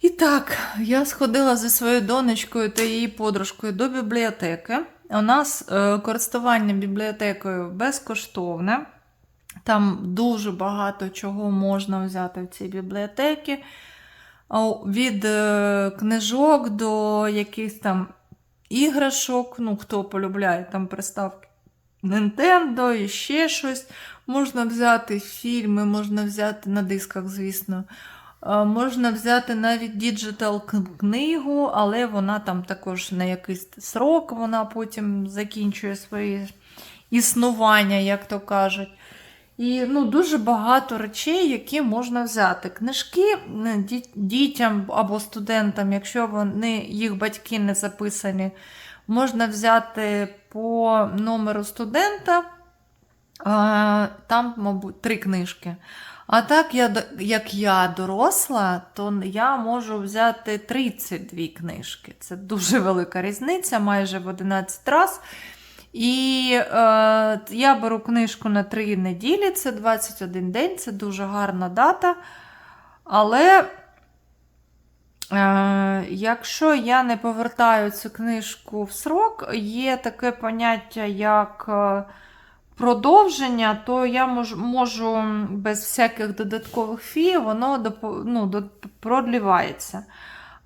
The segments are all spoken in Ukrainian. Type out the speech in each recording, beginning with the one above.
І так, я сходила зі своєю донечкою та її подружкою до бібліотеки. У нас е, користування бібліотекою безкоштовне. Там дуже багато чого можна взяти в цій бібліотеці. Від е, книжок до якихось там іграшок, ну, хто полюбляє там приставки Nintendo і ще щось. Можна взяти фільми, можна взяти на дисках, звісно. Е, Можна взяти навіть діджитал книгу, але вона там також на якийсь срок, вона потім закінчує своє існування, як то кажуть. І ну, дуже багато речей, які можна взяти. Книжки дітям або студентам, якщо вони, їх батьки не записані, можна взяти по номеру студента. А, Там, мабуть, три книжки. А так, я, як я доросла, то я можу взяти 32 книжки. Це дуже велика різниця, майже в 11 разів. І е, я беру книжку на 3 неділі, це 21 день, це дуже гарна дата. Але е, якщо я не повертаю цю книжку в срок, є таке поняття, як. Е, продовження, то я можу, можу без всяких додаткових фі, воно ну, продлівається.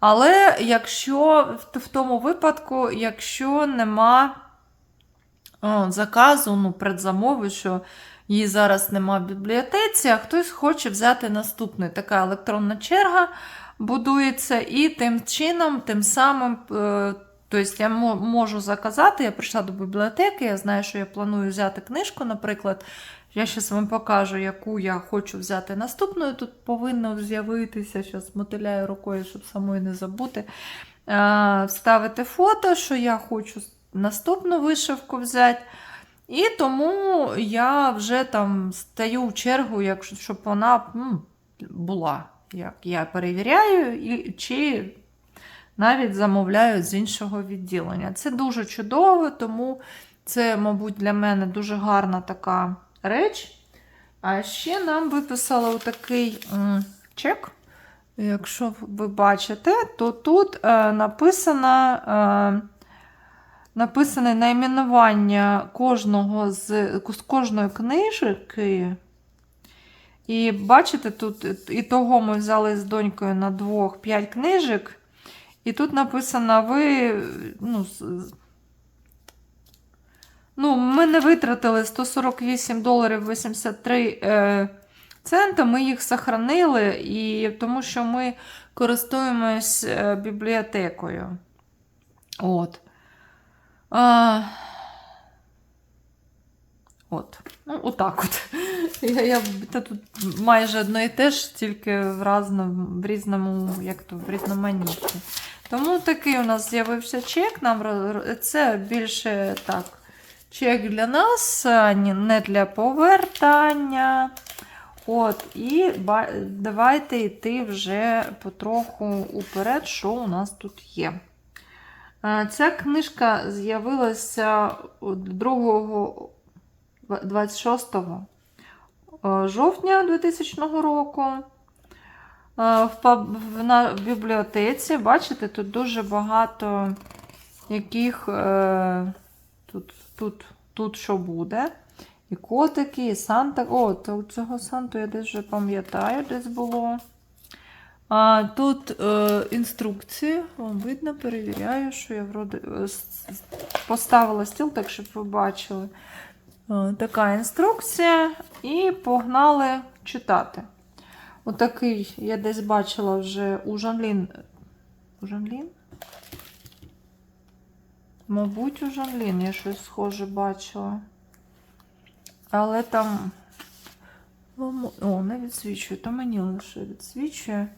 Але якщо в, тому випадку, якщо нема о, заказу, ну, предзамови, що її зараз нема в бібліотеці, а хтось хоче взяти наступний. Така електронна черга будується, і тим чином, тим самим. Тобто я можу заказати, я прийшла до бібліотеки, я знаю, що я планую взяти книжку, наприклад. Я зараз вам покажу, яку я хочу взяти наступною. Тут повинно з'явитися, зараз мотиляю рукою, щоб самої не забути. Вставити фото, що я хочу наступну вишивку взяти. І тому я вже там стаю в чергу, якщо, щоб вона була. Як я перевіряю, і, чи навіть замовляють з іншого відділення. Це дуже чудово, тому це, мабуть, для мене дуже гарна така реч. А ще нам виписали такий чек. Якщо ви бачите, то тут е, написано, е, написане найменування кожного з, з кожної книжки. І бачите, тут і того ми взяли з донькою на двох 5 книжок. І тут написано, ви. Ну, ну, ми не витратили 148 доларів 83 е, цента, ми їх сохранили, і, тому що ми користуємось е, бібліотекою. От. А, от. Ну, отак от. Я, я, та тут майже одно і те ж, тільки в, разному, в різному, як то, в різноманітті. Тому такий у нас з'явився чек. Нам це більше так, чек для нас, не для повертання. От, і давайте йти вже потроху уперед, що у нас тут є. Ця книжка з'явилася 2 26 е, жовтня 2000 року. Е, В, бібліотеці, бачите, тут дуже багато яких е, тут, тут, тут що буде. І котики, і Санта. О, то цього Санту я десь вже пам'ятаю, десь було. А, тут е, інструкції, вам видно, перевіряю, що я вроде е, поставила стіл, так щоб ви бачили. Така інструкція, і погнали читати. Отакий я десь бачила вже у Жанлін. У Жанлін? Мабуть, у Жанлін я щось схоже бачила. Але там. О, не відсвічує, то мені лише відсвічує.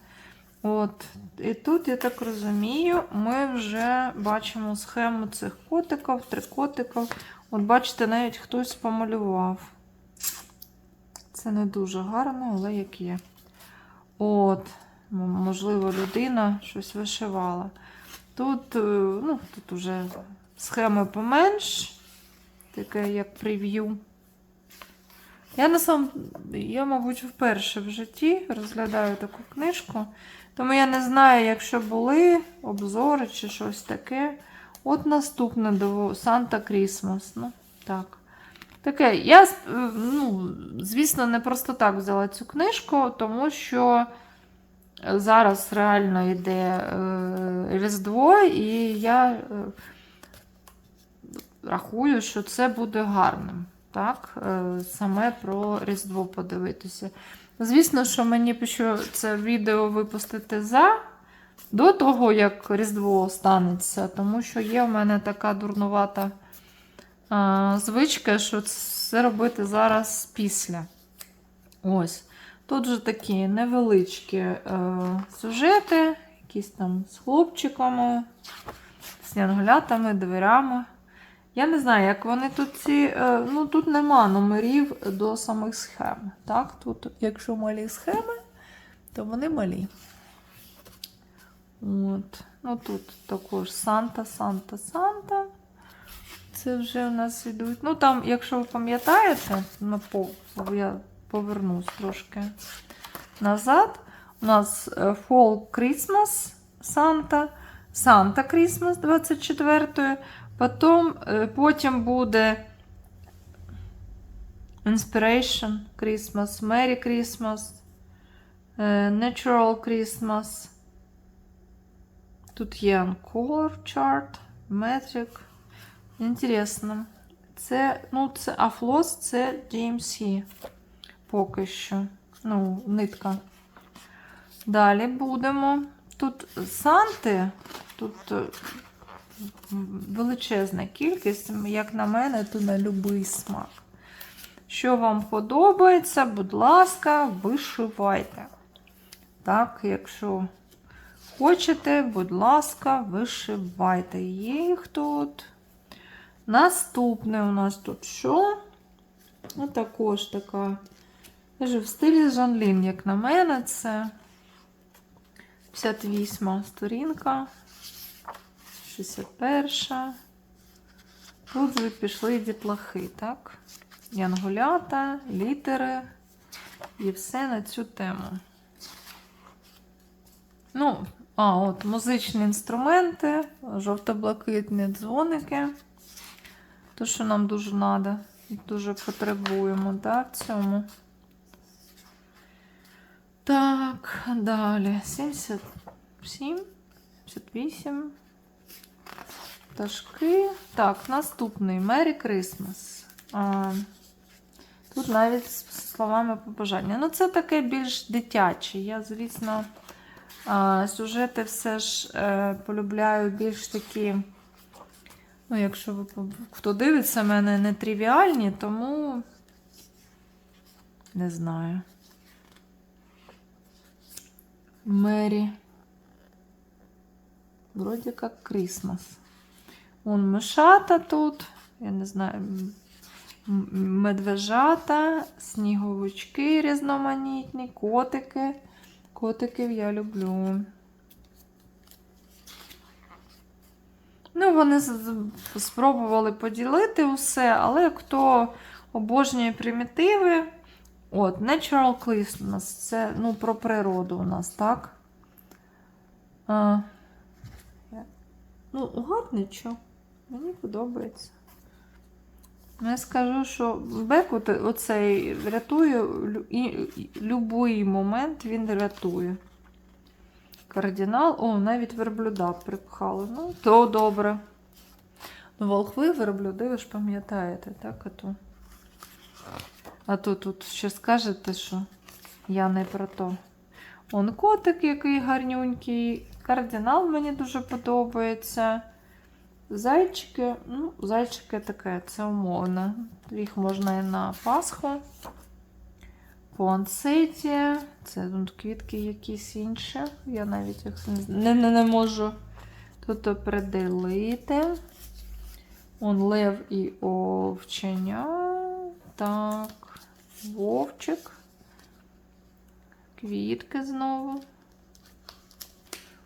От. І тут, я так розумію, ми вже бачимо схему цих котиків, трикотиків. От бачите, навіть хтось помалював. Це не дуже гарно, але як є. От, можливо, людина щось вишивала. Тут, е, ну, тут уже схеми поменш, таке як прев'ю. Я на сам, я, мабуть, вперше в житті розглядаю таку книжку. Тому я не знаю, якщо були обзори чи щось таке. От наступне до Санта Крісмас. Ну, так. Таке, я, ну, звісно, не просто так взяла цю книжку, тому що зараз реально йде е, Різдво, і я е, рахую, що це буде гарним. Так? Е, саме про Різдво подивитися. Звісно, що мені пишу це відео випустити за до того, як Різдво станеться, тому що є в мене така дурнувата звичка, що це робити зараз після. Ось. Тут же такі невеличкі е, сюжети, якісь там з хлопчиками, з янголятами, дверями. Я не знаю, як вони тут ці. е, Ну, тут нема номерів до самих схем. Так? Тут, якщо малі схеми, то вони малі. От. Ну тут також Санта, Санта, Санта. Це вже у нас ідуть. Ну там, якщо ви пам'ятаєте, на я повернусь трошки назад. У нас е, Fall Christmas Санта, Санта Christmas 24. Потім, е, потім буде Inspiration Christmas, Merry Christmas, е, Natural Christmas. Тут є Color Chart, Metric. Інтересно. Це, ну, це Афлос, це DMC. Поки що. Ну, нитка. Далі будемо. Тут Санти, тут е, величезна кількість, як на мене, то на будь-який смак. Що вам подобається, будь ласка, вишивайте. Так, якщо хочете, будь ласка, вишивайте. Їх тут. Наступне у нас тут що? Ну, також така. Теж в стилі Жанлін, як на мене, це 58 сторінка, 61. Тут вже пішли дітлахи, так? Янголята, літери і все на цю тему. Ну, а, от музичні інструменти, жовто-блакитні дзвоники. То, що нам дуже треба, дуже потребуємо, так, в цьому. Так, далі. 77, 78. Пташки. Так, наступний Merry Christmas. Тут навіть з словами побажання. Ну, це таке більш дитяче. Я, звісно, сюжети все ж е, полюбляю більш такі. Ну, якщо ви хто дивиться мене не тривіальні, тому не знаю. Мері. Вроді як Крісмас. Вон мишата тут. Я не знаю. Медвежата, сніговички різноманітні, котики. Котиків я люблю. Ну, вони спробували поділити усе, але хто обожнює примітиви. От, Natural Christmas це ну, про природу у нас, так? А, ну, гарний що. Мені подобається. Ну, Я скажу, що Бек оцей рятує лю- і, і- любий момент він рятує. Кардинал, о, навіть верблюда припхали. Ну, то добре. Ну, волхви, верблюди, ви ж пам'ятаєте, так? А то, а то тут ще скажете, що я не про то. Он котик, який гарнюнький. Кардинал мені дуже подобається. Зайчики, ну, зайчики таке, це умовно. Їх можна і на Пасху. Пуансеті. Це тут квітки якісь інші. Я навіть їх не, не, не можу тут определити. Он лев і овченя. Так, вовчик. Квітки знову.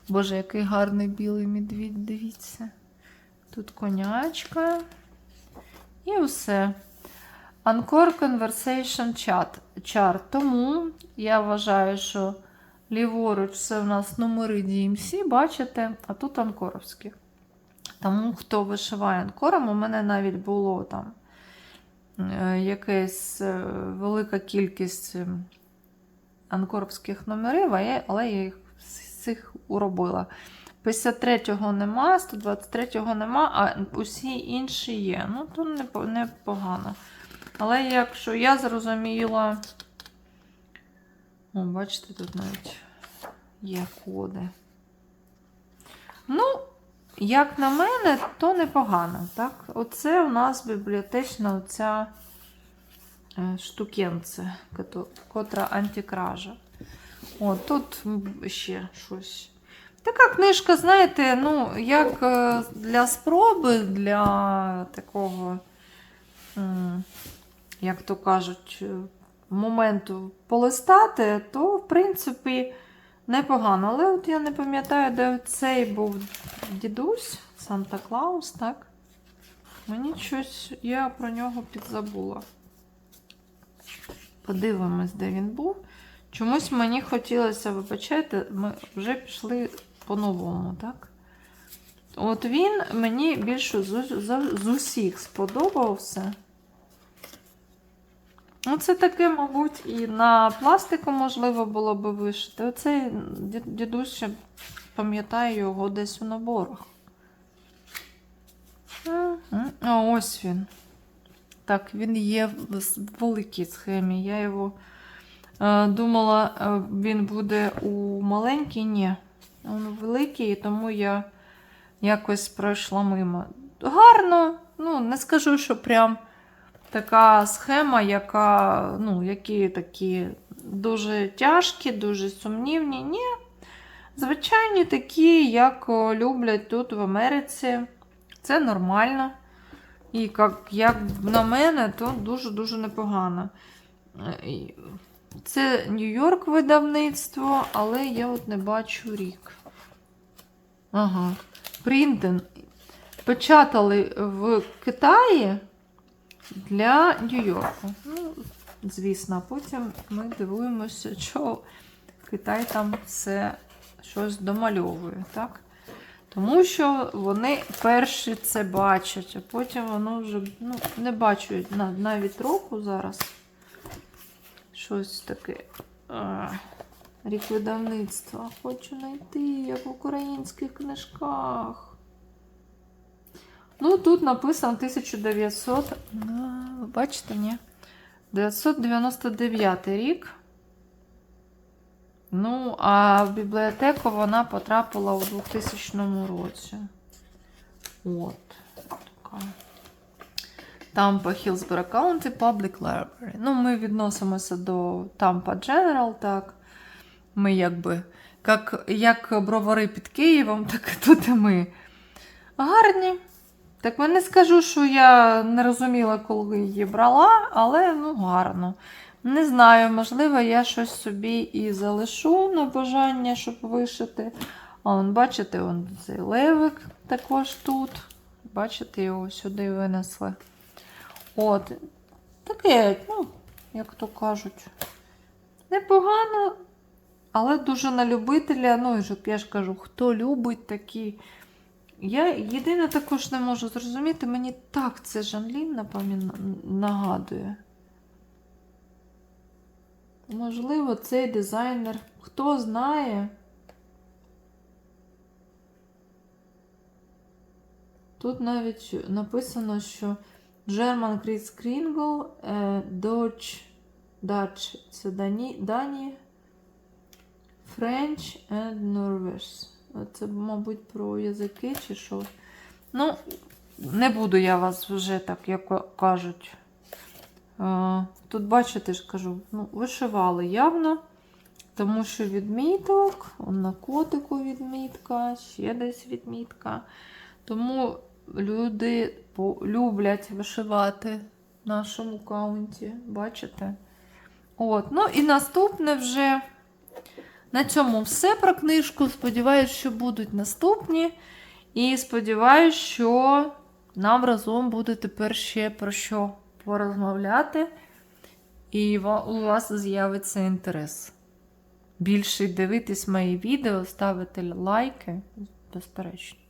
Боже, який гарний білий медвідь, дивіться. Тут конячка. І все. Anchor Conversation Chat. Chart. Тому я вважаю, що Ліворуч це у нас номери DMC, бачите, а тут анкоровські. Тому хто вишиває анкором, у мене навіть було там е, якась е, велика кількість е, анкоровських номерів, але я їх всіх уробила. 53-го нема, 123-го нема, а усі інші є. Ну, то непо- непогано. Але якщо я зрозуміла. О, бачите, тут навіть є коди. Ну, як на мене, то непогано. Так? Оце у нас бібліотечна оця е, штукенце, котра антикража. О, тут ще щось. Така книжка, знаєте, ну, як е, для спроби, для такого, як то кажуть, е, моменту полистати, то, в принципі, непогано. Але от я не пам'ятаю, де цей був дідусь, Санта Клаус, так? Мені щось, я про нього підзабула. Подивимось, де він був. Чомусь мені хотілося, вибачайте, ми вже пішли по-новому, так? От він мені більше з, з, з усіх сподобався. Ну, це таке, мабуть, і на пластику можливо було би вишити. Оцей дідусь ще пам'ятаю його десь у наборах. А ось він. Так, він є в великій схемі. Я його е, думала, е, він буде у маленькій. Ні. Він великий, і тому я якось пройшла мимо. Гарно, ну, не скажу, що прям така схема, яка, ну, які такі дуже тяжкі, дуже сумнівні. Ні. Звичайні такі, як люблять тут в Америці. Це нормально. І як, як на мене, то дуже-дуже непогано. Е, Це Нью-Йорк видавництво, але я от не бачу рік. Ага. Принтен. Печатали в Китаї для Нью-Йорку. Ну, звісно, потім ми дивуємося, що Китай там все щось домальовує, так? Тому що вони перші це бачать, а потім воно вже ну, не бачать навіть року зараз. Щось таке. Рік видавництва. Хочу знайти, як в українських книжках. Ну, тут написано 1900. Ну, ви бачите, ні? 999 рік. Ну, а в бібліотеку вона потрапила у 2000 році. От. Така. Tampa Hillsborough County Public Library. Ну, ми відносимося до Tampa General, так. Ми якби, як, як бровари під Києвом, так і тут і ми. Гарні. Так я не скажу, що я не розуміла, коли її брала, але ну гарно. Не знаю, можливо, я щось собі і залишу на бажання, щоб вишити. А он, бачите, он цей левик також тут. Бачите, його сюди винесли. От. Таке, ну, як то кажуть, непогано, але дуже на любителя. Ну, і я ж кажу, хто любить такі. Я єдине також не можу зрозуміти, мені так це Жанлін нагадує. Можливо, цей дизайнер, хто знає. Тут навіть написано, що German Chris Kringle, е, Dutch, Dutch це Дані, Дані, French and Norvège. Це, мабуть, про язики чи що. Ну, не буду я вас вже так, як кажуть. Е, Тут, бачите, ж кажу, ну, вишивали явно, тому що відміток, на котику відмітка, ще десь відмітка. Тому люди люблять вишивати в нашому каунті, бачите? От, ну і наступне вже. На цьому все про книжку. Сподіваюсь, що будуть наступні. І сподіваюсь, що нам разом буде тепер ще про що порозмовляти. І у вас з'явиться інтерес. більше дивитись мої відео, ставити лайки, безперечно.